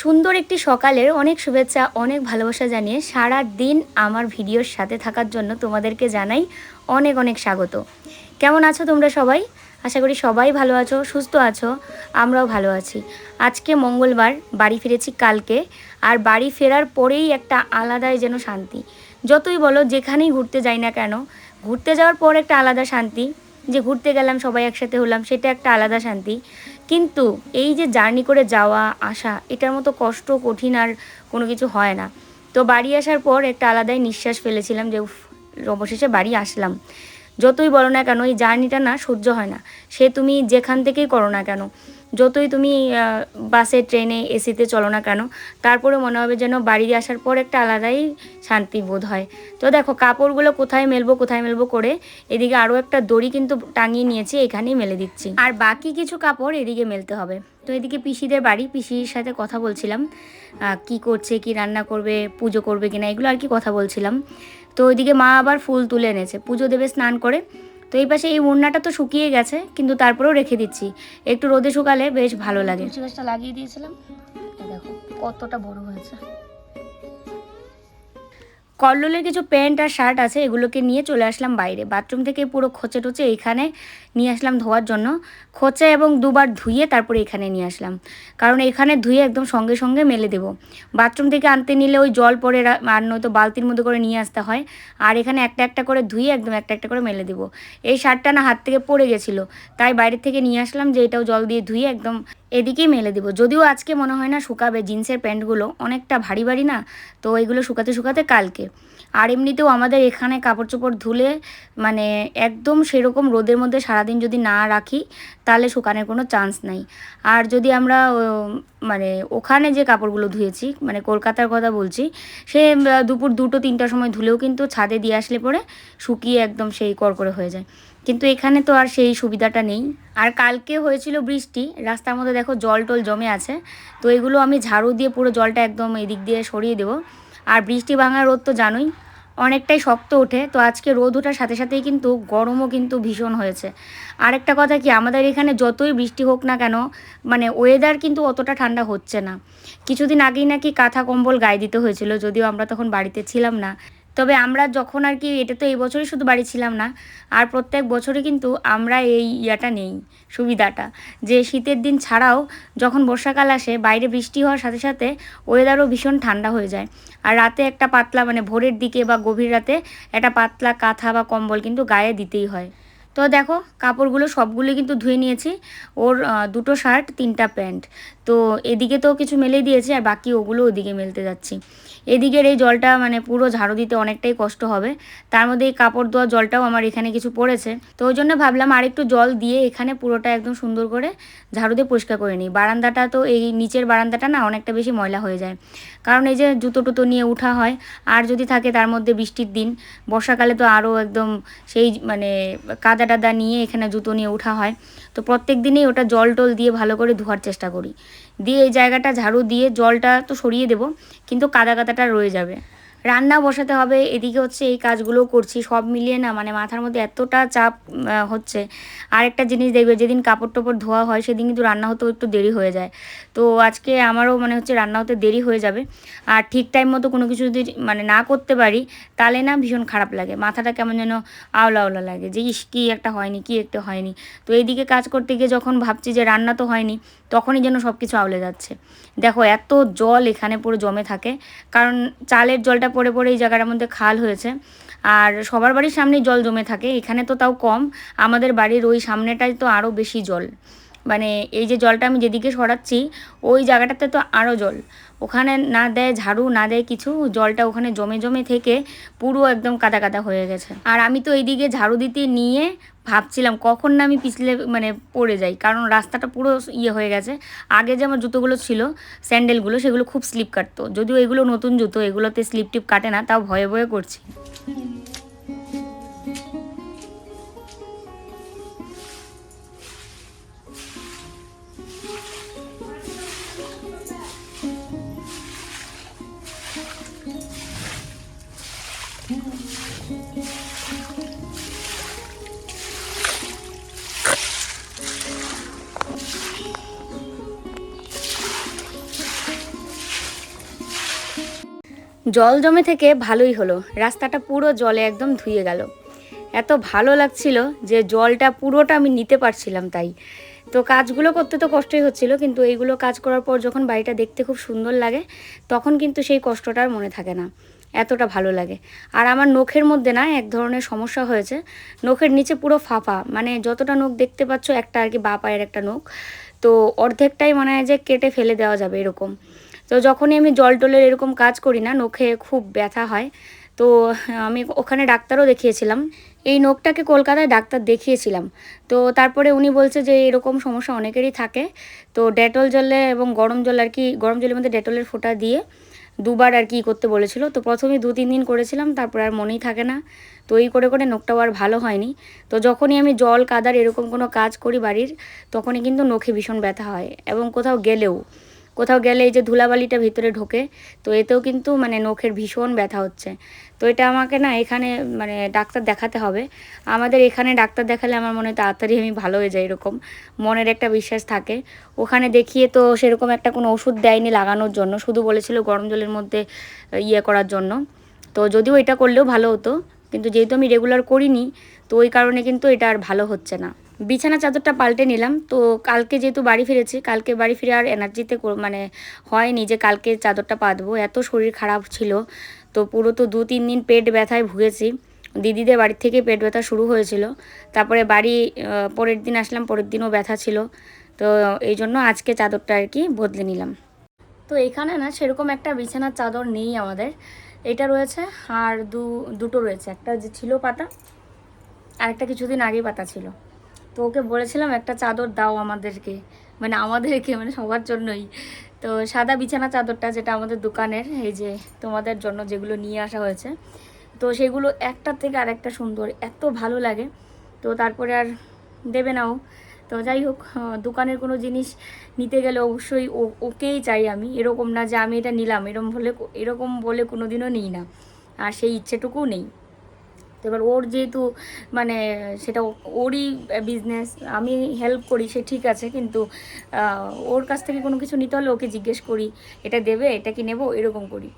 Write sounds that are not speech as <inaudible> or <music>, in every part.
সুন্দর একটি সকালের অনেক শুভেচ্ছা, অনেক ভালোবাসা জানিয়ে সারা দিন আমার ভিডিওর সাথে থাকার জন্য তোমাদেরকে জানাই অনেক অনেক স্বাগত। কেমন আছো তোমরা সবাই? আশা করি সবাই ভালো আছো, সুস্থ আছো, আমরাও ভালো আছি। আজকে মঙ্গলবার, বাড়ি ফিরেছি কালকে, আর বাড়ি ফেরার পরেই একটা আলাদাই যেন শান্তি। যতই বলো যেখানেই ঘুরতে যাই না কেন, ঘুরতে যাওয়ার পর একটা আলাদা শান্তি, যে ঘুরতে গেলাম, সবাই একসাথে হলাম, সেটা একটা আলাদা শান্তি। কিন্তু এই যে জার্নি করে যাওয়া, আসা, এটার মতো কষ্ট, কঠিন আর কোনো কিছু হয় না। তো বাড়ি আসার পর একটা আলাদাই নিঃশ্বাস ফেলেছিলাম যে অবশেষে বাড়ি আসলাম। যতই বলো না কেন, এই জার্নিটা না সহ্য হয় না। সে তুমি যেখান থেকেই করো না কেন, যতই তুমি বাসে, ট্রেনে, এসিতে চলো না কেন তারপরে মনে হবে যেন বাড়ি আসার পর একটা আলাদাই শান্তি বোধ হয়। তো দেখো, কাপড়গুলো কোথায় মেলবো কোথায় মেলবো করে এদিকে আরও একটা দড়ি কিন্তু টাঙিয়ে নিয়েছি, এখানেই মেলে দিচ্ছি। আর বাকি কিছু কাপড় এদিকে মেলতে হবে। তো এদিকে পিসিদের বাড়ি, পিসির সাথে কথা বলছিলাম কি করছে, কি রান্না করবে, পুজো করবে কিনা, এগুলো আর কি কথা বলছিলাম। তো ওইদিকে মা আবার ফুল তুলে এনেছে। পুজো দেবে স্নান করে। তো এই পাশে এই ওড়নাটা তো শুকিয়ে গেছে কিন্তু তারপরেও রেখে দিচ্ছি। একটু রোদে শুকালে বেশ ভালো লাগে। গাছটা লাগিয়ে দিয়েছিলাম। দেখো কতটা বড় হয়েছে। কল্লোলের কিছু প্যান্ট আর শার্ট আছে এগুলোকে নিয়ে চলে আসলাম বাইরে। বাথরুম থেকে পুরো খোঁচে টোচে এইখানে। নিয়ে আসলাম ধোয়ার জন্য। খোঁচা এবং দুবার ধুয়ে তারপরে এখানে নিয়ে আসলাম। কারণ এখানে ধুয়ে একদম সঙ্গে সঙ্গে মেলে দেবো। বাথরুম থেকে আনতে নিলে ওই জল পরে আর নয়তো বালতির মধ্যে করে নিয়ে আসতে হয়। আর এখানে একটা একটা করে ধুয়ে একদম একটা একটা করে মেলে দেবো। এই শার্টটা না হাত থেকে পড়ে গেছিল। তাই বাইরে থেকে নিয়ে আসলাম যে এটাও জল দিয়ে ধুয়ে একদম এদিকেই মেলে দেবো। যদিও আজকে মনে হয় না শুকাবে জিন্সের প্যান্টগুলো। অনেকটা ভারী ভারী না? তো এগুলো শুকাতে শুকাতে কালকে। আর এমনিতেও আমাদের এখানে কাপড় চোপড় ধুলে মানে একদম সেরকম রোদের মধ্যে সারাদিন যদি না রাখি, তাহলে শুকানোর কোনো চান্স নাই। আর যদি আমরা মানে ওখানে যে কাপড়গুলো ধুয়েছি মানে কলকাতার কথা বলছি, সে দুপুর দুটো তিনটার সময় ধুলেও কিন্তু ছাদে দিয়ে আসলে পরে শুকিয়ে একদম সেই করকরে হয়ে যায়। কিন্তু এখানে তো আর সেই সুবিধাটা নেই। আর কালকে হয়েছিল বৃষ্টি, রাস্তার মধ্যে দেখো জল টল জমে আছে, তো এগুলো আমি ঝাড়ু দিয়ে পুরো জলটা একদম এদিক দিয়ে সরিয়ে দেবো। আর বৃষ্টি ভাঙা রোদ তো জানোই অনেকটাই শক্ত ওঠে। তো আজকে রোদ ওঠার সাথে সাথেই কিন্তু গরমও কিন্তু ভীষণ হয়েছে। আরেকটা কথা কি, আমাদের এখানে যতই বৃষ্টি হোক না কেন মানে ওয়েদার কিন্তু অতটা ঠান্ডা হচ্ছে না। কিছুদিন আগেই নাকি কাঁথা কম্বল গায়ে দিতে হয়েছিল, যদিও আমরা তখন বাড়িতে ছিলাম না। তবে আমরা যখন আর কি, এটা তো এই বছরই শুধু বাড়ি ছিলাম না, আর প্রত্যেক বছরই কিন্তু আমরা এই ইয়াটা নেই, সুবিধাটা। যে শীতের দিন ছাড়াও যখন বর্ষাকাল আসে, বাইরে বৃষ্টি হওয়ার সাথে সাথে ওয়েদারও ভীষণ ঠান্ডা হয়ে যায়। আর রাতে একটা পাতলা মানে ভোরের দিকে বা গভীর রাতে একটা পাতলা কাঁথা বা কম্বল কিন্তু গায়ে দিতেই হয়। তো দেখো, কাপড়গুলো সবগুলো কিন্তু ধুয়ে নিয়েছি, ওর দুটো শার্ট, তিনটা প্যান্ট। তো এদিকে তো কিছু মেলে দিয়েছি, আর বাকি ওগুলো ওদিকে মেলতে যাচ্ছি। এদিকের এই জলটা মানে পুরো ঝাড়ু দিতে অনেকটাই কষ্ট হবে। তার মধ্যে এই কাপড় ধোয়া জলটাও আমার এখানে কিছু পড়েছে। তো ওই জন্য ভাবলাম আরেকটু জল দিয়ে এখানে পুরোটা একদম সুন্দর করে ঝাড়ু দিয়ে পরিষ্কার করে নিই। বারান্দাটা তো এই নিচের বারান্দাটা না অনেকটা বেশি ময়লা হয়ে যায়। কারণ এই যে জুতো টুতো নিয়ে উঠা হয়, আর যদি থাকে তার মধ্যে বৃষ্টির দিন, বর্ষাকালে তো আরও একদম সেই মানে কাদা টাদা নিয়ে এখানে জুতো নিয়ে উঠা হয়। তো প্রত্যেক দিনেই ওটা জল টল দিয়ে ভালো করে ধোয়ার চেষ্টা করি। দিয়ে এই জায়গাটা ঝাড়ু দিয়ে জলটা তো সরিয়ে দেবো, কিন্তু কাদা কাদাটা রয়ে যাবে। রান্না বসাতে হবে, এদিকে হচ্ছে এই কাজগুলোও করছি, সব মিলিয়ে না মানে মাথার মধ্যে এতটা চাপ হচ্ছে। আরেকটা জিনিস দেখবে, যেদিন কাপড় টাপড় ধোয়া হয়, সেদিন কিন্তু রান্না হতেও একটু দেরি হয়ে যায়। তো আজকে আমারও মানে হচ্ছে রান্না হতে দেরি হয়ে যাবে। আর ঠিক টাইম মতো কোনো কিছু যদি মানে না করতে পারি, তাহলে না ভীষণ খারাপ লাগে। মাথাটা কেমন যেন আওলা আওলা লাগে যে, ইস, কী একটা হয়নি, কী একটা হয়নি। তো এইদিকে কাজ করতে গিয়ে যখন ভাবছি যে, রান্না তো হয়নি, তখনই যেন সব কিছু আউলে যাচ্ছে। দেখো, এত জল এখানে পুরো জমে থাকে। কারণ চালের জলটা পড়ে পরে এই জায়গাটার মধ্যে খাল হয়েছে। আর সবার বাড়ির সামনেই জল জমে থাকে, এখানে তো তাও কম। আমাদের বাড়ির ওই সামনেটাই তো আরও বেশি জল। মানে এই যে জলটা আমি যেদিকে সরাচ্ছি, ওই জায়গাটাতে তো আরও জল। ওখানে না দেয় ঝাড়ু, না দেয় কিছু, জলটা ওখানে জমে জমে থেকে পুরো একদম কাদা কাদা হয়ে গেছে। আর আমি তো এইদিকে ঝাড়ু দিতে নিয়ে ভাবছিলাম কখন না আমি পিছলে মানে পড়ে যাই, কারণ রাস্তাটা পুরো ইয়ে হয়ে গেছে। আগে যে আমার জুতোগুলো ছিল, স্যান্ডেলগুলো, সেগুলো খুব স্লিপ কাটতো। যদিও এগুলো নতুন জুতো, এগুলোতে স্লিপ টিপ কাটে না, তাও ভয়ে ভয়ে করছি। জল জমে থেকে ভালোই হলো। রাস্তাটা পুরো জলে একদম ধুয়ে গেল। এত ভালো লাগছিল যে জলটা পুরোটা আমি নিতে পারছিলাম তাই। তো কাজগুলো করতে তো কষ্টই হচ্ছিল, কিন্তু এইগুলো কাজ করার পর যখন বাড়িটা দেখতে খুব সুন্দর লাগে, তখন কিন্তু সেই কষ্টটা আর মনে থাকে না। এতটা ভালো লাগে। আর আমার নখের মধ্যে না এক ধরনের সমস্যা হয়েছে। নখের নিচে পুরো ফাঁপা। মানে যতটা নখ দেখতে পাচ্ছ একটা আর কি বা পায়ের একটা নখ। তো অর্ধেকটাই মনে যে কেটে ফেলে দেওয়া যাবে এরকম। তো যখনই আমি জল টলের এরকম কাজ করি না, নখে খুব ব্যথা হয়। তো আমি ওখানে ডাক্তারও দেখিয়েছিলাম। এই নখটাকে কলকাতায় ডাক্তার দেখিয়েছিলাম। তো তারপরে উনি বলছে যে, এরকম সমস্যা অনেকেরই থাকে। তো ডেটল জলে এবং গরম জল আর কি, গরম জলের মধ্যে ডেটলের ফোঁটা দিয়ে দুবার আর কি করতে বলেছিল। তো প্রথমে দু, তিন দিন করেছিলাম, তারপর আর মনেই থাকে না। তো এই করে করে নখটাও আর ভালো হয়নি। তো যখনই আমি জল, কাদার এরকম কোনো কাজ করি বাড়ির, তখনই কিন্তু নখে ভীষণ ব্যথা হয় এবং কোথাও গেলেও। কোথাও গেলে এই যে ধুলাবালিটা ভিতরে ঢোকে, তো এতেও কিন্তু মানে নখের ভীষণ ব্যথা হচ্ছে। তো এটা আমাকে না এখানে মানে ডাক্তার দেখাতে হবে। আমাদের এখানে ডাক্তার দেখালে আমার মনে হয় তাড়াতাড়ি আমি ভালো হয়ে যাই এরকম মনের একটা বিশ্বাস থাকে। ওখানে দেখিয়ে তো সেরকম একটা কোনো ওষুধ দেয়নি লাগানোর জন্য, শুধু বলেছিল গরম জলের মধ্যে ইয়ে করার জন্য। তো যদিও এটা করলেও ভালো হতো, কিন্তু যেহেতু আমি রেগুলার করিনি, তো ওই কারণে কিন্তু এটা আর ভালো হচ্ছে না। বিছানা চাদরটা পাল্টে নিলাম। তো কালকে যেহেতু বাড়ি ফিরেছি, কালকে বাড়ি ফিরে আর এনার্জিতে মানে হয়নি যে কালকে চাদরটা পাতবো। এত শরীর খারাপ ছিল। তো পুরো তো দু তিন দিন পেট ব্যথায় ভুগেছি। দিদিদের বাড়ির থেকে পেট ব্যথা শুরু হয়েছিল। তারপরে বাড়ি পরের দিন আসলাম, পরের দিনও ব্যথা ছিল। তো এই জন্য আজকে চাদরটা আর কি বদলে নিলাম। তো এখানে না সেরকম একটা বিছানার চাদর নেই আমাদের। এটা রয়েছে আর দু দুটো রয়েছে। একটা যে ছিল পাতা, আর একটা কিছুদিন আগে পাতা ছিল। তো ওকে বলেছিলাম, একটা চাদর দাও আমাদেরকে। মানে আমাদেরকে মানে সবার জন্যই। তো সাদা বিছানা চাদরটা যেটা আমাদের দোকানের, এই যে তোমাদের জন্য যেগুলো নিয়ে আসা হয়েছে। তো সেগুলো একটা থেকে আর একটা সুন্দর, এত ভালো লাগে। তো তারপরে আর দেবে নাও তো যাই হোক দোকানের কোনো জিনিস নিতে গেলে অবশ্যই ওকেই চাই আমি। এরকম না যে আমি এটা নিলাম এরকম বলে এরকম বলে কোনো দিনও নিই না। আর সেই ইচ্ছেটুকুও নেই। তো এবার ওর যেহেতু মানে সেটা ওরই বিজনেস আমি হেল্প করি, সে ঠিক আছে, কিন্তু ওর কাছ থেকে কোনো কিছু নিতে হলে ওকে জিজ্ঞেস করি, এটা দেবে, এটা কি নেব, এরকম করি।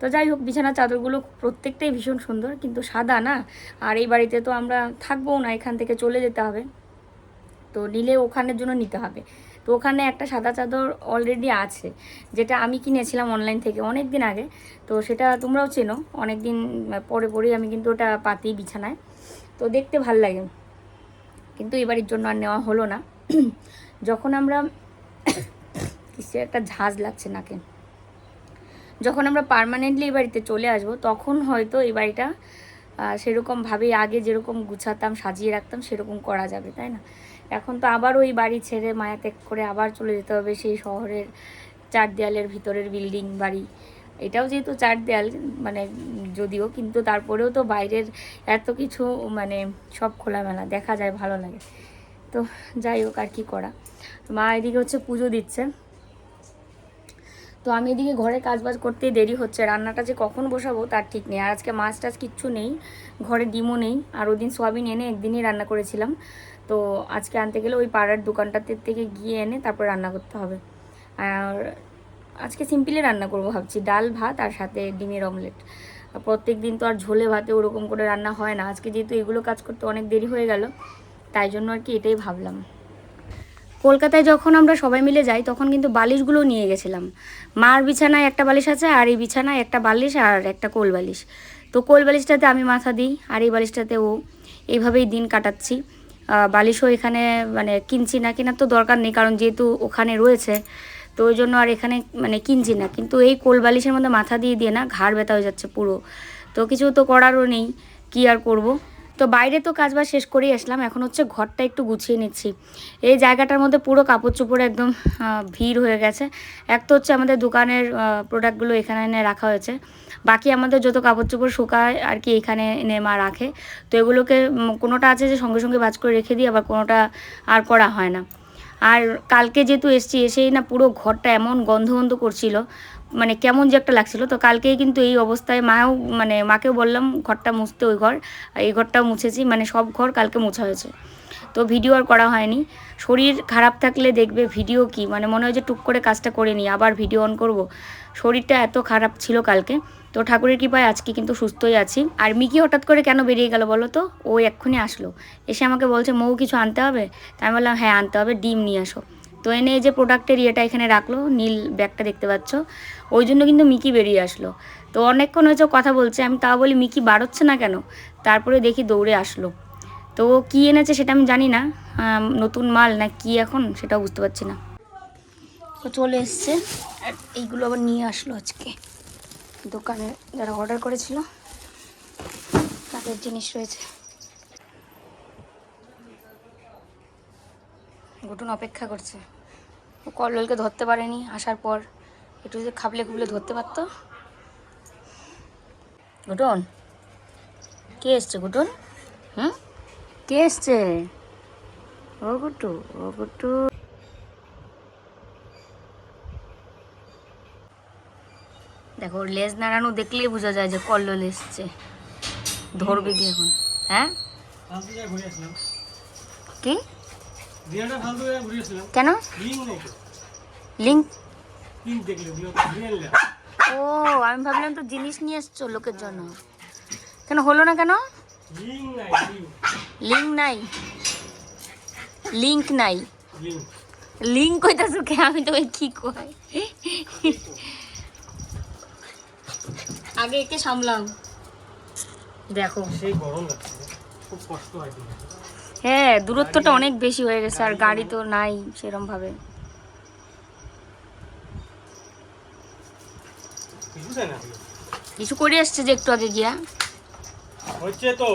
তো যাই হোক বিছানা চাদরগুলো প্রত্যেকটাই ভীষণ সুন্দর, কিন্তু সাদা না, আর এই বাড়িতে তো আমরা থাকবোও না, এখান থেকে চলে যেতে হবে। তো নিলে ওখানের জন্য নিতে হবে। তো ওখানে একটা সাদা চাদর অলরেডি আছে, যেটা আমি কিনেছিলাম অনলাইন থেকে অনেক দিন আগে। তো সেটা তোমরাও চেনো অনেক দিন পরে পরেই আমি কিন্তু ওটা পাতি বিছানায়। তো দেখতে ভালো লাগে। কিন্তু এবারের জন্য আর নেওয়া হলো না। যখন আমরা কিছু একটা ঝাঁজ লাগছে নাকে। যখন আমরা পারমানেন্টলি এই বাড়িতে চলে আসব, তখন হয়তো এই বাড়িটা সেরকমভাবেই আগে যেরকম গুছাতাম, সাজিয়ে রাখতাম, সেরকম করা যাবে, তাই না? এখন তো আবার ওই বাড়ি ছেড়ে মায়া ত্যাগ করে আবার চলে যেতে হবে সেই শহরের চার দেয়ালের ভিতরের বিল্ডিং বাড়ি। এটাও যেহেতু চার দেয়াল মানে যদিও কিন্তু তারপরেও তো বাইরের এত কিছু মানে সব খোলামেলা, দেখা যায়, ভালো লাগে। তো যাই হোক, আর কি করা। মা এদিকে হচ্ছে পুজো দিচ্ছে। তো আমি এদিকে ঘরে কাজবাজ করতেই দেরি হচ্ছে। রান্নাটা যে কখন বসাবো তার ঠিক নেই। আর আজকে মাছ টাছ কিচ্ছু নেই, ঘরে ডিমও নেই। আর ওদিন সোয়াবিন এনে একদিনই রান্না করেছিলাম। তো আজকে আনতে গেলে ওই পাড়ার দোকানটাতে থেকে গিয়ে এনে তারপর রান্না করতে হবে। আর আজকে সিম্পলি রান্না করব ভাবছি, ডাল, ভাত আর সাথে ডিমের অমলেট। প্রত্যেক দিন তো আর ঝোলে ভাতে ওরকম করে রান্না হয় না। আজকে যেহেতু এগুলো কাজ করতে অনেক দেরি হয়ে গেল, তাই জন্য আর কি এটাই ভাবলাম। কলকাতায় যখন আমরা সবাই মিলে যাই, তখন কিন্তু বালিশগুলো নিয়ে গেছিলাম। মার বিছানায় একটা বালিশ আছে আর এই বিছানায় একটা বালিশ আর একটা কোল বালিশ। তো কোল বালিশটাতে আমি মাথা দিই আর এই বালিশটাতে ও এইভাবেই দিন কাটাচ্ছি। বালিশও এখানে মানে কিনছি না, কেনার তো দরকার নেই, কারণ যেহেতু ওখানে রয়েছে, তো ওই জন্য আর এখানে মানে কিনছি না। কিন্তু এই কোল বালিশের মধ্যে মাথা দিয়ে দিয়ে না, ঘাড় ব্যথা হয়ে যাচ্ছে পুরো। তো কিছু তো করারও নেই, কি আর করব? তো বাইরে তো কাজ বাজ শেষ করেই আসলাম। এখন হচ্ছে ঘরটা একটু গুছিয়ে নিচ্ছি। এই জায়গাটার মধ্যে পুরো কাপড় চোপড় একদম ভিড় হয়ে গেছে। এক তো হচ্ছে আমাদের দোকানের প্রোডাক্টগুলো এখানে এনে রাখা হয়েছে। বাকি আমাদের যত কাপড় চোপড় শুকায় আর কি এখানে এনে মা রাখে। তো এগুলোকে কোনোটা আছে যে সঙ্গে সঙ্গে বাজ করে রেখে দিই, আবার কোনোটা আর করা হয় না। আর কালকে যেহেতু এসছি, এসেই না পুরো ঘরটা এমন গন্ধ গন্ধ করছিল মানে কেমন যে একটা লাগছিল। তো কালকেই কিন্তু এই অবস্থায় মাও মানে মাকেও বললাম, ঘরটা মুছতে ওই ঘর, এই ঘরটাও মুছেছি। মানে সব ঘর কালকে মোছা হয়েছে। তো ভিডিও আর করা হয়নি। শরীর খারাপ থাকলে দেখবে ভিডিও কি? মানে মনে হয় যে টুক করে কাজটা করে নিই, আবার ভিডিও অন করব। শরীরটা এত খারাপ ছিল কালকে। তো ঠাকুরের কৃপায় আজকে কিন্তু সুস্থই আছি। আর মিকি হঠাৎ করে কেন বেরিয়ে গেল বলো তো? ও এক্ষুনি আসলো। এসে আমাকে বলছে, মৌ কিছু আনতে হবে? তাই আমি বললাম হ্যাঁ আনতে হবে। ডিম নিয়ে আসো। তো এনে এই যে প্রোডাক্টের ইয়েটা এখানে রাখল, নীল ব্যাগটা দেখতে পাচ্ছ। ওই জন্য কিন্তু মিকি বেরিয়ে আসলো। তো অনেকক্ষণ হয়েছে কথা বলছে, আমি তাও বলি, মিকি বাড়চ্ছে না কেন? তারপরে দেখি দৌড়ে আসলো। তো কী এনেছে সেটা আমি জানি না নতুন মাল না কি এখন সেটাও বুঝতে পারছি না। তো চলে এসছে, আর এইগুলো আবার নিয়ে আসলো আজকে। দোকানে যারা অর্ডার করেছিল, তাদের জিনিস রয়েছে। ঘটুন অপেক্ষা করছে। ও কল্লোলকে ধরতে পারেনি আসার পর একটু যদি খাবলে খুবলে ধরতে পারতো। ঘটুন কে এসছে ঘটুন হুম? কে এসছে? ও গুটু ও গুটু দেখো লেজ নাড়ানো দেখলেই বোঝা যায় যে কল্লোল এসছে। ধরবে কি এখন? হ্যাঁ? কি? কেন? লিঙ্ক ও আমি ভাবলাম তো জিনিস নিয়ে এসছো লোকের জন্য। কেন হলো না কেন? লিঙ্ক নাই লিঙ্ক নাই। লিঙ্ক কইতাছো কে? আমি তো কি কই? আগে একে সামলাও। দেখো। সেই গরম লাগছে। খুব কষ্ট হয়। হ্যাঁ দূরত্বটা অনেক বেশি হয়ে গেছে আর গাড়ি তো নাই সেরম ভাবে কিছু করে আসছে যে একটু আগে গিয়া। হচ্ছে তো।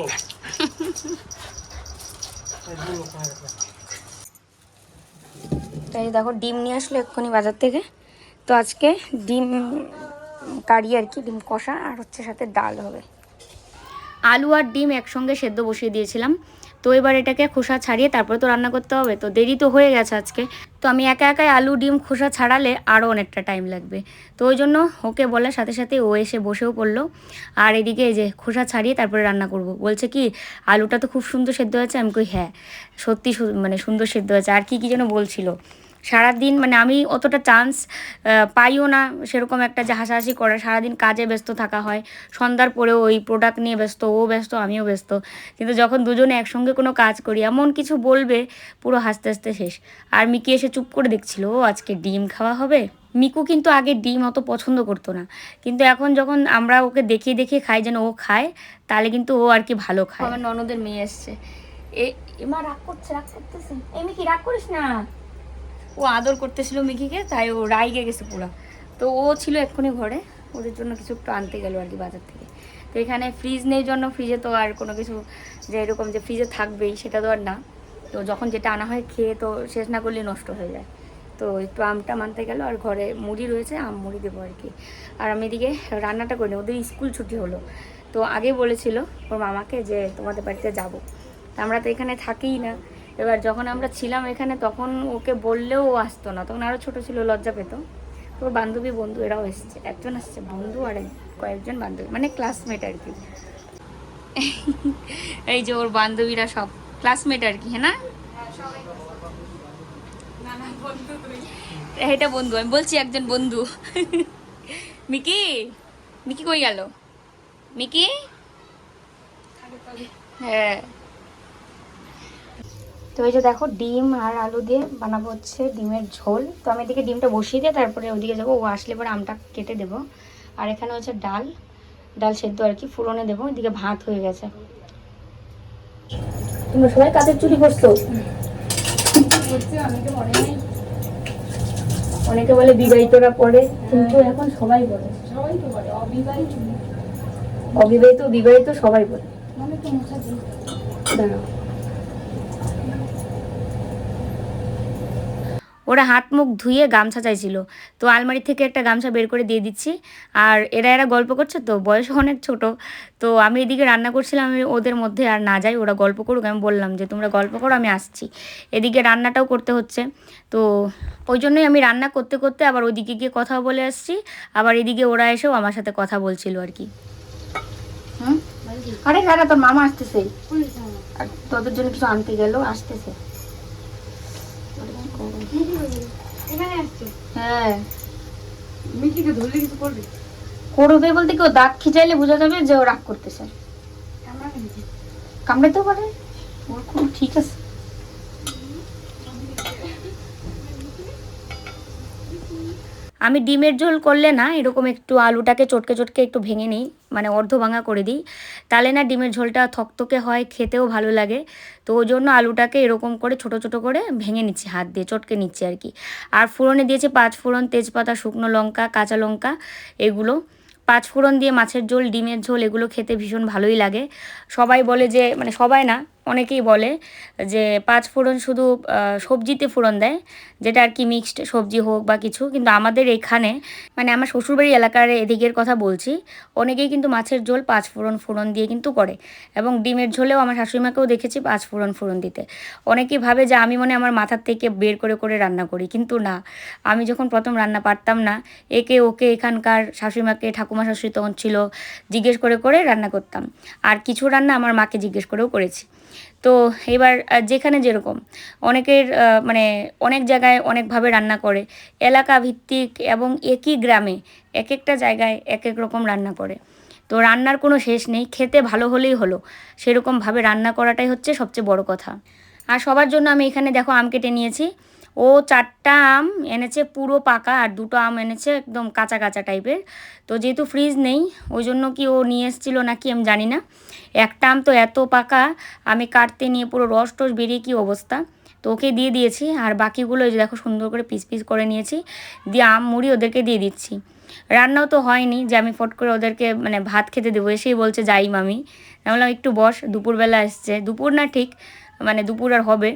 তাই দেখো ডিম নিয়ে আসলো এক্ষুনি বাজার থেকে। তো আজকে ডিম কারি আর কি ডিম কষা আর হচ্ছে সাথে ডাল হবে। আলু আর ডিম একসঙ্গে সেদ্ধ বসিয়ে দিয়েছিলাম। তো এবার এটাকে খোসা ছাড়িয়ে তারপরে তো রান্না করতে হবে। তো দেরি তো হয়ে গেছে আজকে। তো আমি একা একাই আলু, ডিম, খোসা ছাড়ালে আরও অনেকটা টাইম লাগবে। তো ওই জন্য ওকে বলার সাথে সাথে ও এসে বসেও পড়ল। আর এদিকে এই যে খোসা ছাড়িয়ে তারপরে রান্না করব। বলছে কি, আলুটা তো খুব সুন্দর সেদ্ধ হয়েছে? আমি কই হ্যাঁ সত্যি মানে সুন্দর সেদ্ধ হয়েছে। আর কি কী যেন বলছিল। সারাদিন মানে আমি অতটা চান্স পাইও না সেরকম একটা যে হাসাহাসি করার। সারাদিন কাজে ব্যস্ত থাকা হয়। সন্ধ্যার পরেও ওই প্রোডাক্ট নিয়ে ব্যস্ত, ও ব্যস্ত, আমিও ব্যস্ত। কিন্তু যখন দুজনে একসঙ্গে কোনো কাজ করি, এমন কিছু বলবে, পুরো হাসতে হাসতে শেষ। আর মিকি এসে চুপ করে দেখছিল, ও আজকে ডিম খাওয়া হবে? মিকু কিন্তু আগে ডিম অত পছন্দ করতো না। কিন্তু এখন যখন আমরা ওকে দেখিয়ে দেখিয়ে খাই, যেন ও খায়, তাহলে কিন্তু ও আর কি ভালো খায়। আমার ননদের মেয়ে এসছে। এ এমা রাগ করছে, রাগ করতেছে। এই মিকি, রাগ করিস না। ও আদর করতেছিল মিকিকে, তাই ও রাইগে গেছে পুরো। তো ও ছিল এক্ষুনি ঘরে, ওদের জন্য কিছু একটু আনতে গেল আর কি বাজার থেকে। তো এখানে ফ্রিজ নেই জন্য ফ্রিজে তো আর কোনো কিছু যে এরকম যে ফ্রিজে থাকবেই, সেটা তো আর না। তো যখন যেটা আনা হয় খেয়ে তো শেষ না করলে নষ্ট হয়ে যায়। তো একটু আমটা মানতে গেল, আর ঘরে মুড়ি রয়েছে, আম মুড়ি দেবো আর কি। আর আমি এদিকে রান্নাটা করি ওদের স্কুল ছুটি হলো। তো আগে বলেছিল ওর মামাকে যে তোমাদের বাড়িতে যাব। আমরা তো এখানে থাকিই না। এবার যখন আমরা ছিলাম এখানে, তখন ওকে বললেও আসতো না। তখন আরও ছোট ছিল, লজ্জা পেত। তো ওর বান্ধবী বন্ধু, এরাও এসেছে। একজন আসছে, বন্ধু আর কয়েকজন বান্ধবী মানে ক্লাসমেট আর কি। এই যে ওর বান্ধবীরা সব ক্লাসমেট আর কি হ্যাঁ না? এটা বন্ধু, আমি বলছি একজন বন্ধু। মিকি মিকি কই গেল? মিকি? হ্যাঁ। তো এই যে দেখো ডিম আর আলু দিয়ে বানাবো হচ্ছে ডিমের ঝোল। তো আমি এদিকে ডিমটা বসিয়ে দিয়ে তারপরে ওদিকে যাব। ও আসলে পরে আমটা কেটে দেবো। আর এখানে হচ্ছে ডাল। ডাল সেদ্ধ আর কি ফুরনে দেবো। এদিকে ভাত হয়ে গেছে। তোমরা সবাই কাজের চুরি করছ অনেকে বলে বিবাহিতরা পড়ে কিন্তু এখন সবাই বলে। বলে অবিবাহিত অবিবাহিত, বিবাহিত সবাই বলে। দাঁড়াও। ওরা হাত মুখ ধুয়ে গামছা চাইছিল। তো আলমারি থেকে একটা গামছা বের করে দিয়ে দিচ্ছি। আর এরা এরা গল্প করছে তো, বয়স অনেক ছোট। তো আমি এদিকে রান্না করছিলাম, আমি ওদের মধ্যে আর না যাই, ওরা গল্প করুক, আমি বললাম যে, তোমরা গল্প করো, আমি আসছি। এদিকে রান্নাটাও করতে হচ্ছে। তো ওই জন্যই আমি রান্না করতে করতে আবার ওইদিকে গিয়ে কথা বলে আসছি। আবার এদিকে ওরা এসেও আমার সাথে কথা বলছিল আর কি। আরে হ্যাঁ তোর মামা আসতেছে। তোদের জন্য কিছু আনতে গেল, আসতেছে। হ্যাঁ। করবে? বলতে কেউ দাঁত খিচাইলে বোঝা যাবে যে ও রাগ করতেছে। পারে। ওর খুব ঠিক আছে। আমি ডিমের ঝোল করলে না এরকম একটু আলুটাকে চটকে চটকে একটু ভেঙে নিই মানে অর্ধ ভাঙা করে দিই। তাহলে না ডিমের ঝোলটা থকথকে হয়, খেতেও ভালো লাগে। তো ওই জন্য আলুটাকে এরকম করে ছোট ছোট করে ভেঙে নিচ্ছি, হাত দিয়ে চটকে নিচ্ছি আর কি। আর ফোড়নে দিয়েছি পাঁচ ফোড়ন তেজপাতা, শুকনো লঙ্কা, কাঁচা লঙ্কা, এগুলো। পাঁচ ফোড়ন দিয়ে মাছের ঝোল, ডিমের ঝোল, এগুলো খেতে ভীষণ ভালোই লাগে। সবাই বলে যে মানে সবাই না অনেকেই বলে যে পাঁচ ফোড়ন শুধু সবজিতে ফোড়ন দেয়, যেটা আর কি মিক্সড সবজি হোক বা কিছু। কিন্তু আমাদের এখানে মানে আমার শ্বশুরবাড়ি এলাকার এদিকের কথা বলছি, অনেকেই কিন্তু মাছের ঝোল পাঁচ ফোড়ন ফোড়ন দিয়ে কিন্তু করে এবং ডিমের ঝোলেও আমার শাশুড়িমাকেও দেখেছি পাঁচ ফোড়ন ফোড়ন দিতে। অনেকেই ভাবে যে আমি মনে আমার মাথার থেকে বের করে করে রান্না করি, কিন্তু না। আমি যখন প্রথম রান্না পারতাম না, একে ওকে এখানকার শাশুড়িমাকে, ঠাকুমা শাশুড়ি তখন ছিল, জিজ্ঞেস করে করে রান্না করতাম। আর কিছু রান্না আমার মাকে জিজ্ঞেস করেও করেছি। তো এবার যেখানে যেরকম, অনেকের মানে অনেক জায়গায় অনেকভাবে রান্না করে, এলাকা ভিত্তিক এবং একই গ্রামে এক একটা জায়গায় এক এক রকম রান্না করে। তো রান্নার কোনো শেষ নেই, খেতে ভালো হলেই হলো সেরকমভাবে রান্না করাটাই হচ্ছে সবচেয়ে বড় কথা। আর সবার জন্য আমি এখানে দেখো আম কেটে নিয়েছি। ও চারটা আম এনেছে পুরো পাকা আর দুটো আম এনেছে একদম কাঁচা কাঁচা টাইপের। তো যেহেতু ফ্রিজ নেই, ওই জন্য কি ও নিয়ে এসেছিল নাকি আমি জানি না। একটা আম তো এত পাকা, আমি কাটতে নিয়ে পুরো রস টস বেরিয়ে কী অবস্থা? তো ওকে দিয়ে দিয়েছি, আর বাকিগুলো যে দেখো সুন্দর করে পিস পিস করে নিয়েছি, দিয়ে আম মুড়ি ওদেরকে দিয়ে দিচ্ছি। রান্নাও তো হয়নি, যে আমি ফট করে ওদেরকে মানে ভাত খেতে দেবো, এসেই বলছে যাই মামি। আমি বললাম, একটু বস, দুপুরবেলা এসছে। দুপুর না ঠিক মানে দুপুর আর হবে।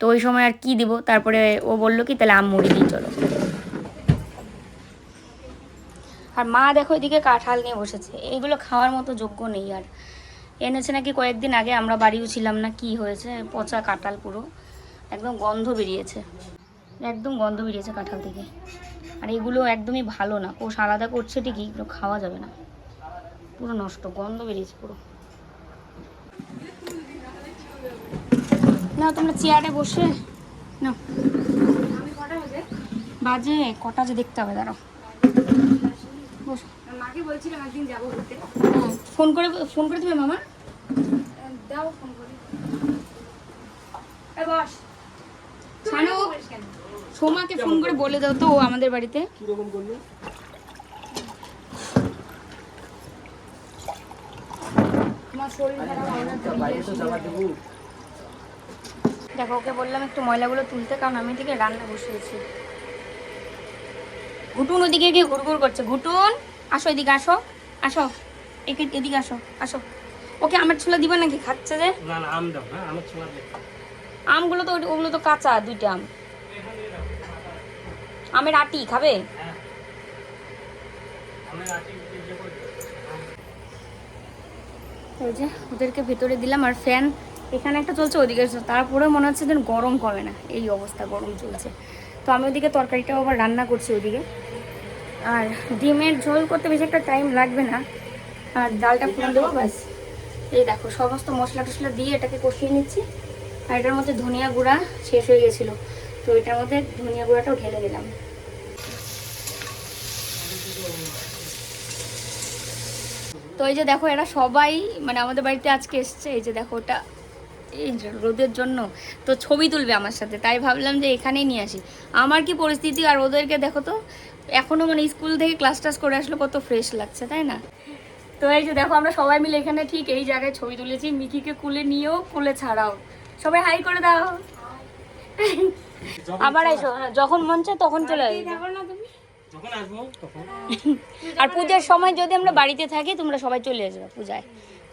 তো ওই সময় আর কি দিব? তারপরে ও বলল কি, তাহলে আম মুড়ি দিয়ে চলো। আর মা দেখো এদিকে কাঁঠাল নিয়ে বসেছে। এইগুলো খাওয়ার মতো যোগ্য নেই আর। এনেছে নাকি কয়েকদিন আগে, আমরা বাড়িও ছিলাম না, কি হয়েছে? পচা কাঁঠাল পুরো। একদম গন্ধ বেরিয়েছে। একদম গন্ধ বেরিয়েছে কাঁঠাল থেকে। আর এগুলো একদমই ভালো না। কোষ আলাদা করছে ঠিকই এগুলো খাওয়া যাবে না। পুরো নষ্ট, গন্ধ বেরিয়েছে পুরো। না তোমরা চেয়ারে বসে না বাজে কটা যে দেখতে হবে দাঁড়াও। মাকে বলছিলাম একদিন যাব ঘুরতে। হ্যাঁ, ফোন করে ফোন করে দেবে মামা? দাও ফোন করে। বস। সোমাকে ফোন করে বলে দাও তো ও আমাদের বাড়িতে। কীরকম করল? তোমার শরীর খারাপ হয় না তো বাইরে তো যাওয়া দেবো দেখো ওকে বললাম একটু ময়লাগুলো তুলতে কারণ আমি এদিকে রান্না বসিয়েছি। ঘুটুন ওদিকে গিয়ে ঘুরঘুর করছে। ঘুটুন আসো এদিকে আসো আসো। একে এদিকে আসো আসো। ওকে আমার ছোলা দিবা নাকি? খাচ্ছে যে? না না আম দাও হ্যাঁ আমার ছোলা আমগুলো তো ওগুলো তো কাঁচা দুইটা আম। আমের আটি খাবে? হ্যাঁ। ওই যে ওদেরকে ভেতরে দিলাম আর ফ্যান এখানে একটা চলছে ওদিকে। তারপরে মনে হচ্ছে যেন গরম কমে না। এই অবস্থা গরম চলছে। তো আমি ওদিকে তরকারিটাও আবার রান্না করছি ওদিকে। আর ডিমের ঝোল করতে বেশি একটা টাইম লাগবে না। আর ডালটা ফুলে দেবো। ব্যাস। এই দেখো সমস্ত মশলা টশলা দিয়ে এটাকে কষিয়ে নিচ্ছি। আর এটার মধ্যে ধনিয়া গুঁড়া শেষ হয়ে গেছিল। তো এটার মধ্যে ধনিয়া গুঁড়াটাও ঢেলে দিলাম। তো এই যে দেখো এরা সবাই মানে আমাদের বাড়িতে আজকে এসছে। এই যে দেখো ওটা এই রোদের জন্য তো ছবি তুলবে আমার সাথে তাই ভাবলাম যে এখানেই নিয়ে আসি। আমার কি পরিস্থিতি আর ওদেরকে দেখো তো এখনও মানে স্কুল থেকে ক্লাস টাস করে আসলে কত ফ্রেশ লাগছে তাই না? তো এই যে দেখো আমরা সবাই মিলে এখানে ঠিক এই জায়গায় ছবি তুলেছি মিকিকে কুলে নিয়েও কুলে ছাড়াও। সবাই হাই করে দাও। আবার এসো হ্যাঁ, যখন মন চায় তখন চলে আসবে। যাব না তুমি? যখন আসব আর পূজার সময় যদি আমরা বাড়িতে থাকি তোমরা সবাই চলে আসবে পূজায়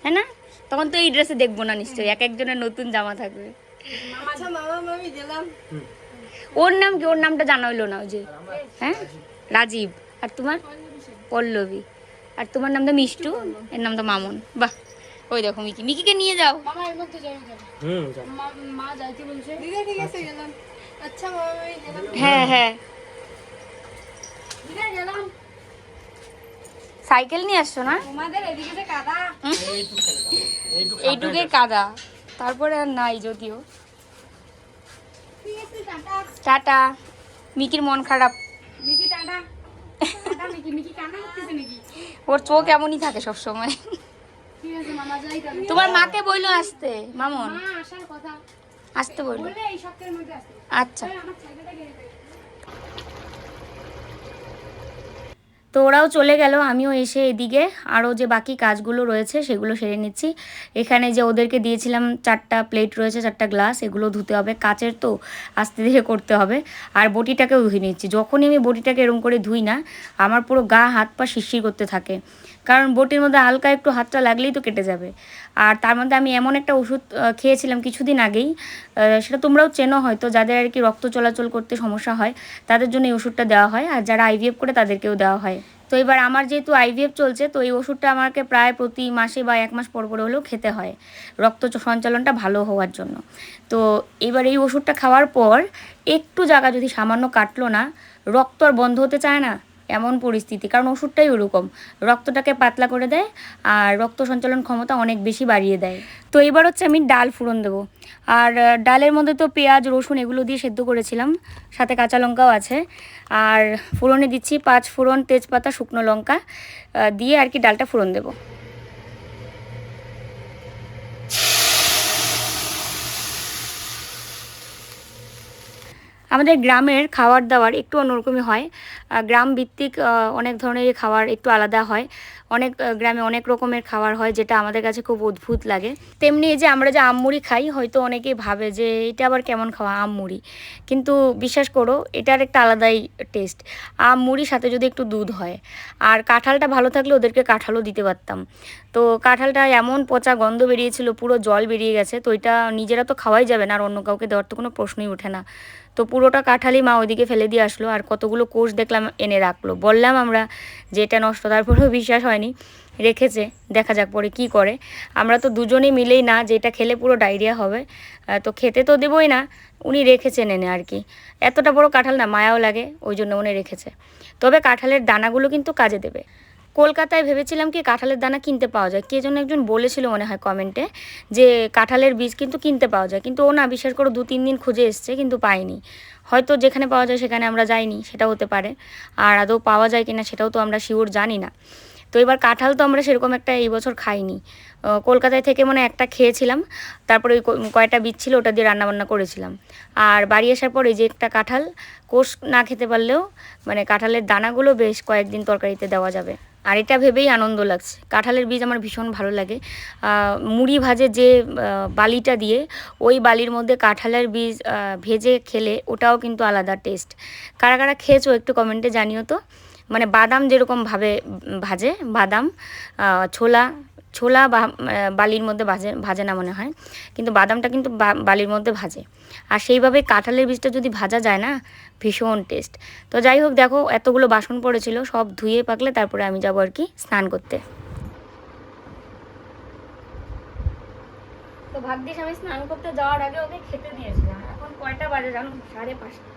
হ্যাঁ না? তখন তো এই ড্রেসে দেখব না নিশ্চয়ই এক একজনের নতুন জামা থাকবে। আচ্ছা ওর নাম কি? ওর নামটা জানা হইল না ওই যে। হ্যাঁ? রাজীব। আর তোমার? পল্লবী। আর তোমার নাম তো মিষ্টু এর নাম তো মামুন। বাহ ওই দেখো মিকি। মিকিকে নিয়ে যাও। মামা এর মধ্যে যাই যাবে হুম যাও। মা মা যাইতে বলছে। দিদি ঠিক আছে গেলাম। আচ্ছা হ্যাঁ হ্যাঁ। গেলাম। সাইকেল নিয়ে আসছো না? তোমাদের এদিকে যে কাদা। এইটুকু এইটুকুই কাদা। তারপরে আর নাই যদিও। টাটা। মিকির মন খারাপ। Mickey tata. ওর চোখ এমনই থাকে সব সময় তোমার মাকে বইলো আসতে মামন? আসতে বলল বললে আচ্ছা তবে আমার সাইকেলটা গেড়ে দেবে তো ওরাও চলে গেল, আমিও এসে এদিকে আরও যে বাকি কাজগুলো রয়েছে সেগুলো সেরে নিচ্ছি। এখানে যে ওদেরকে দিয়েছিলাম চারটা প্লেট রয়েছে, চারটা গ্লাস, এগুলো ধুতে হবে। কাচের তো আস্তে ধীরে করতে হবে। আর বটিটাকেও ধুয়ে নিচ্ছি। যখনই আমি বটিটাকে এরম করে ধুই না, আমার পুরো গা, হাত, পা শিরশির করতে থাকে। কারণ বটির মধ্যে হালকা একটু হাতটা লাগলেই তো কেটে যাবে। আর তার মধ্যে আমি এমন একটা ওষুধ খেয়েছিলাম কিছুদিন আগেই সেটা তোমরাও চেনো হয়তো, যাদের আর কি রক্ত চলাচল করতে সমস্যা হয়, তাদের জন্য এই ওষুধটা দেওয়া হয় আর যারা আইভিএফ করে তাদেরকেও দেওয়া হয়। তো এবার আমার যেহেতু আইভিএফ চলছে, তো এই ওষুধটা আমাকে প্রায় প্রতি মাসে বা এক মাস পর পর হলেও খেতে হয়, রক্ত সঞ্চালনটা ভালো হওয়ার জন্য। তো এবার এই ওষুধটা খাওয়ার পর একটু জায়গা যদি সামান্য কাটলো না, রক্ত আর বন্ধ হতে চায় না এমন পরিস্থিতি, কারণ ওষুধটাই ওরকম। রক্তটাকে পাতলা করে দেয় আর রক্ত সঞ্চালন ক্ষমতা অনেক বেশি বাড়িয়ে দেয়। তো এবার হচ্ছে আমি ডাল ফুরন দেবো। আর ডালের মধ্যে তো পেঁয়াজ, রসুন এগুলো দিয়ে সেদ্ধ করেছিলাম, সাথে কাঁচা লঙ্কাও আছে। আর ফুরনে দিচ্ছি পাঁচ ফুরন তেজপাতা, শুকনো লঙ্কা দিয়ে আর কি ডালটা ফুরন দেবো। আমাদের গ্রামের খাবার দাবার একটু অন্যরকমই হয়। গ্রাম ভিত্তিক অনেক ধরনের খাবার একটু আলাদা হয়। অনেক গ্রামে অনেক রকমের খাবার হয় যেটা আমাদের কাছে খুব অদ্ভুত লাগে। তেমনি এই যে আমরা যে আমমুড়ি খাই, হয়তো অনেকেই ভাবে যে এটা আবার কেমন খাওয়া আমমুড়ি। কিন্তু বিশ্বাস করো, এটার একটা আলাদাই টেস্ট আমমুড়ির সাথে যদি একটু দুধ হয়, আর কাঁঠালটা ভালো থাকলে ওদেরকে কাঁঠালও দিতে পারতাম। তো কাঁঠালটা এমন পচা গন্ধ বেরিয়েছিল, পুরো জল বেরিয়ে গেছে, তো এটা নিজেরা তো খাওয়াই যাবে না, আর অন্য কাউকে দেওয়ার তো কোনো প্রশ্নই ওঠে না। তো পুরোটা কাঁঠালি মা ওইদিকে ফেলে দিয়ে আসলো, আর কতগুলো কোষ দেখলাম এনে রাখল। বললাম আমরা যে এটা নষ্ট, তারপরেও বিশ্বাস হয়নি। রেখেছে, দেখা যাক পরে কি করে। আমরা তো দুজনে মিলেই না যে এটা খেলে পুরো ডায়রিয়া হবে। তো খেতে তো দেবই না, উনি রেখেছেন এনে আর কি। এতটা বড় কাঁঠাল না, মায়াও লাগে, ওই জন্য উনি রেখেছে। তবে কাঁঠালের দানাগুলো কিন্তু কাজে দেবে। কলকাতায় ভেবেছিলাম কি কাঁঠালের দানা কিনতে পাওয়া যায়। কে যেন একজন বলেছিল মনে হয় কমেন্টে যে কাঁঠালের বীজ কিন্তু কিনতে পাওয়া যায়। কিন্তু ও না, বিশ্বাস করে, দু, তিন দিন খুঁজে এসছে, কিন্তু পাইনি হয়তো যেখানে পাওয়া যায় সেখানে আমরা যাইনি সেটা হতে পারে। আর আদৌ পাওয়া যায় কিনা সেটাও তো আমরা শিওর জানি না। তো এবার কাঁঠাল তো আমরা সেরকম একটা এই বছর খাইনি। কলকাতায় থেকে মানে একটা খেয়েছিলাম, তারপরে ওই কয়টা বীজ ছিল ওটা দিয়ে রান্নাবান্না করেছিলাম। আর বাড়ি আসার পরে যে একটা কাঁঠাল, কোষ না খেতে পারলেও মানে কাঁঠালের দানাগুলো বেশ কয়েকদিন তরকারিতে দেওয়া যাবে। আর এটা ভেবেই আনন্দ লাগছে। কাঁঠালের বীজ আমার ভীষণ ভালো লাগে। মুড়ি ভাজে যে বালিটা দিয়ে ওই বালির মধ্যে কাঁঠালের বীজ ভেজে খেলে ওটাও কিন্তু আলাদা টেস্ট। কারা কারা খেয়েছো একটু কমেন্টে জানিও তো। মানে বাদাম যেরকমভাবে ভাজে, বাদাম ছোলা ছোলা বা বালির মধ্যে ভাজে ভাজে না মনে হয়, কিন্তু বাদামটা কিন্তু বালির মধ্যে ভাজে। আর সেইভাবে কাঁঠালের বীজটা যদি ভাজা যায় না, ভীষণ টেস্ট তো যাই হোক, দেখো এতগুলো বাসন পড়েছিল, সব ধুয়ে পাকলে তারপরে আমি যাব আর কি স্নান করতে। তো ভাগ্যিস আমি স্নান করতে যাওয়ার আগে ওকে খেতে দিয়েছিলাম। এখন কয়টা বাজে জানো? সাড়ে পাঁচটা।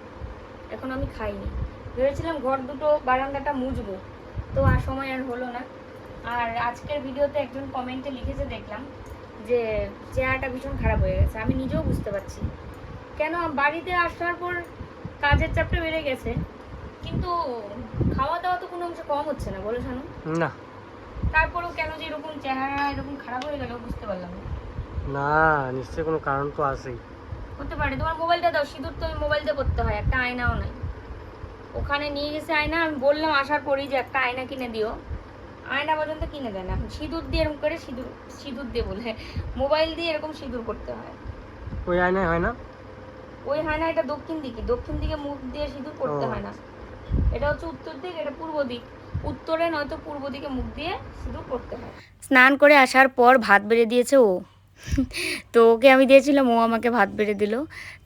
এখন আমি খাইনি। ভেবেছিলাম ঘর দুটো বারান্দাটা মুজবো তো আর সময় আর হলো না। আর আজকের ভিডিওতে একজন কমেন্টে লিখেছে দেখলাম যে চেহারাটা ভীষণ খারাপ হয়ে গেছে। আমি নিজেও বুঝতে পারছি। কেন? বাড়িতে আসার পর কাজের চাপটা বেড়ে গেছে। কিন্তু খাওয়া দাওয়া তো কোনো অংশে কম হচ্ছে না বলো শানু না। তারপরেও কেন যে এরকম চেহারা এরকম খারাপ হয়ে গেল বুঝতে পারলাম না। না নিশ্চয়ই কোনো কারণ তো আছেই। হতে পারে। তোমার মোবাইলটা দাও সিঁদুর তো মোবাইল দিয়ে করতে হয় একটা আয়নাও নাই। ওখানে নিয়ে গেছে আয়না আমি বললাম আসার পরেই যে একটা আয়না কিনে দিও। আয়না পর্যন্ত কিনে দেয় না। এখন সিঁদুর দিয়ে এরকম করে সিঁদুর সিঁদুর দিয়ে বলে। মোবাইল দিয়ে এরকম সিঁদুর করতে হয়। ওই আয়নায় হয় না? ওই হয় না এটা দক্ষিণ দিকে। দক্ষিণ দিকে মুখ দিয়ে সিঁদুর করতে হয় না। এটা হচ্ছে উত্তর দিক এটা পূর্ব দিক। উত্তরে নয়তো পূর্ব দিকে মুখ দিয়ে সিঁদুর করতে হয়। স্নান করে আসার পর ভাত বেড়ে দিয়েছে ও। <laughs> তো ওকে আমি দিয়েছিলাম, ও আমাকে ভাত বেড়ে দিল।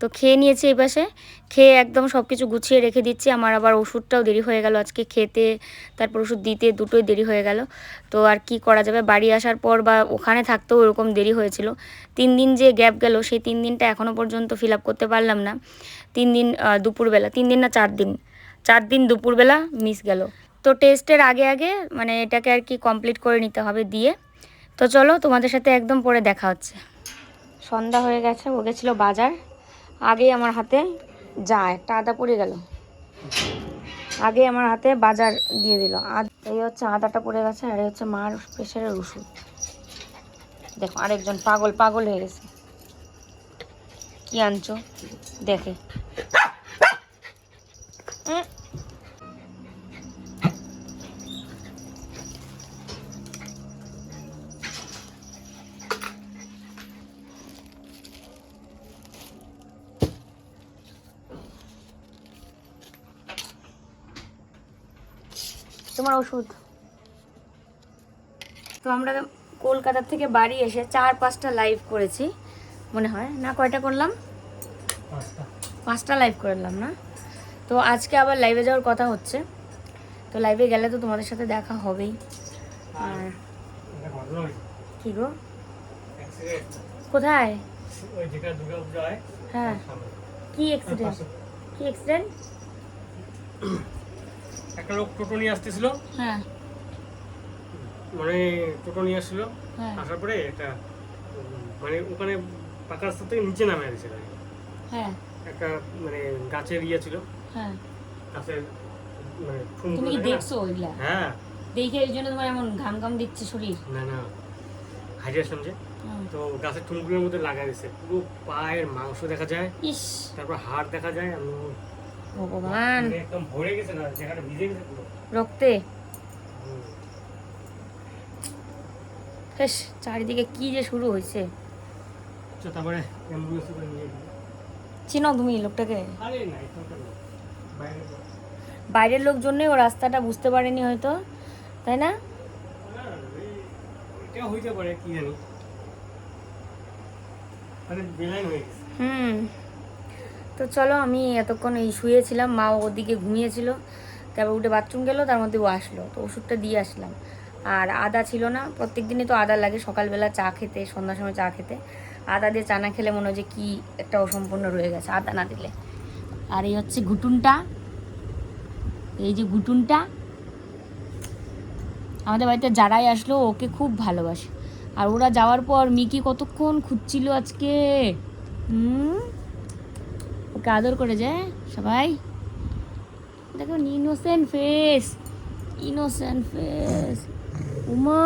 তো খেয়ে নিয়েছি এই পাশে। খেয়ে একদম সব কিছু গুছিয়ে রেখে দিচ্ছি। আমার আবার ওষুধটাও দেরি হয়ে গেল আজকে খেতে। তারপর ওষুধ দিতে দুটোই দেরি হয়ে গেল। তো আর কি করা যাবে? বাড়ি আসার পর বা ওখানে থাকতেও এরকম দেরি হয়েছিল। তিন দিন যে গ্যাপ গেল, সেই তিন দিনটা এখনও পর্যন্ত ফিল আপ করতে পারলাম না। তিন দিন দুপুরবেলা। তিন দিন না চার দিন? চার দিন দুপুরবেলা মিস গেল। তো টেস্টের আগে আগে মানে এটাকে আর কি কমপ্লিট করে নিতে হবে দিয়ে। তো চলো তোমাদের সাথে একদম পরে দেখা হচ্ছে। সন্ধ্যা হয়ে গেছে, ও গেছিল বাজার। আগেই আমার হাতে যা একটা আদা পড়ে গেল। আগে আমার হাতে বাজার দিয়ে দিল। এই হচ্ছে আদাটা পড়ে গেছে, আর এই হচ্ছে মার প্রেশারের ওষুধ। দেখো, আরেকজন পাগল পাগল হয়ে গেছে। কি আনছো? দেখে। ওষুধ তো আমরা কলকাতা থেকে বাড়ি এসে চার পাঁচটা লাইভ করেছি মনে হয়। না কয়টা করলাম? পাঁচটা। লাইভ করলাম না? তো আজকে আবার লাইভে যাওয়ার কথা হচ্ছে। তো লাইভে গেলে তো তোমাদের সাথে দেখা হবেই। আর কি গো? কোথায়? হয়। কি অ্যাক্সিডেন্ট কি অ্যাক্সিডেন্ট একটা লোক টোটো নিয়ে আসতেছিল। হ্যাঁ। মানে টোটো নিয়ে আসছিল। হ্যাঁ। আসার পরে মানে ওখানে পাকা রাস্তা থেকে নিচে নামে হ্যাঁ। একটা মানে গাছের ইয়ে ছিল। হ্যাঁ। গাছের মানে তুমি কি দেখছ ওইগুলা? হ্যাঁ। দেখে এই জন্য তোমার এমন ঘাম ঘাম দিচ্ছে শরীর? না না। আসলাম যে। তো গাছের ঠুমকুরের মধ্যে লাগাই দিছে পুরো পায়ের মাংস দেখা যায়। ইস। তারপর হাড় দেখা যায়। আমি ভগবান। মানে একদম ভরে গেছে না জায়গাটা ভিজে গেছে পুরো। রক্তে। বেশ চারিদিকে কি যে শুরু হয়েছে। তো তারপরে অ্যাম্বুলেন্সে করে নিয়ে চিনো তুমি লোকটাকে? আরে না এখানকার না। বাইরে তো। বাইরের লোকজনই ও রাস্তাটা বুঝতে পারেনি হয়তো তাই না? না, এটা হইতে পারে কি জানি। মানে হুম। তো চলো আমি এতক্ষণ এই শুয়েছিলাম, মা ওদিকে ঘুমিয়েছিল। তারপর উঠে বাথরুম গেলো, তার মধ্যে ও আসলো, তো ওষুধটা দিয়ে আসলাম। আর আদা ছিল না প্রত্যেক দিনই তো আদা লাগে সকালবেলা চা খেতে, সন্ধ্যার সময় চা খেতে। আদা দিয়ে চা না খেলে মনে হয় যে কী একটা অসম্পূর্ণ রয়ে গেছে, আদা না দিলে। আর এই হচ্ছে ঘুটুনটা। এই যে ঘুটুনটা। আমাদের বাড়িতে যারাই আসলো, ওকে খুব ভালোবাসে। আর ওরা যাওয়ার পর মিকি কতক্ষণ খুঁজছিল আজকে? হুম? আদর করে যায়, সবাই। দেখো innocent face innocent face Uma.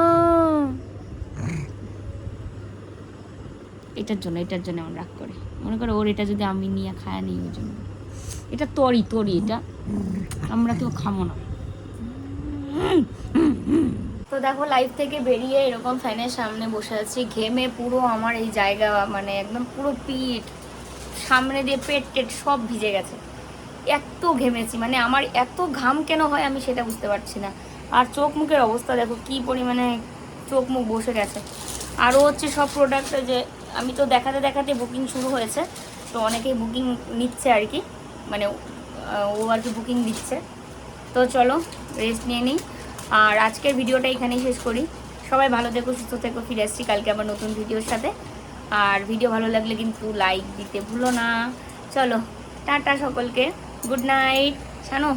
এটার জন্য এটার জন্য আমার রাগ করে। মনে করো, ওর এটা যদি আমি নিয়ে খায় নিই, ওই জন্য। এটা তরি তরি এটা। আমরা কেউ খাব না। তো দেখো লাইফ থেকে বেরিয়ে এরকম ফ্যানের সামনে বসে আছি। ঘেমে পুরো আমার এই জায়গা মানে একদম পুরো পিঠ। সামনে দিয়ে পেট টেট সব ভিজে গেছে। এত ঘেমেছি মানে আমার এত ঘাম কেন হয় আমি সেটা বুঝতে পারছি না। আর চোখ মুখের অবস্থা দেখো, কি পরিমাণে চোখ মুখ বসে গেছে। আরও হচ্ছে সব প্রোডাক্ট যে, আমি তো দেখাতে দেখাতে বুকিং শুরু হয়েছে, তো অনেকেই বুকিং নিচ্ছে আর কি। মানে ও আর কি বুকিং দিচ্ছে তো চলো রেস্ট নিয়ে নিই। আর আজকের ভিডিওটা এখানেই শেষ করি। সবাই ভালো থেকো, সুস্থ থেকো, ফিরে আসছি কালকে আবার নতুন ভিডিওর সাথে। আর ভিডিও ভালো লাগলে কিন্তু লাইক দিতে ভুলো না। চলো, টাটা সকলকে। Good night Shanu.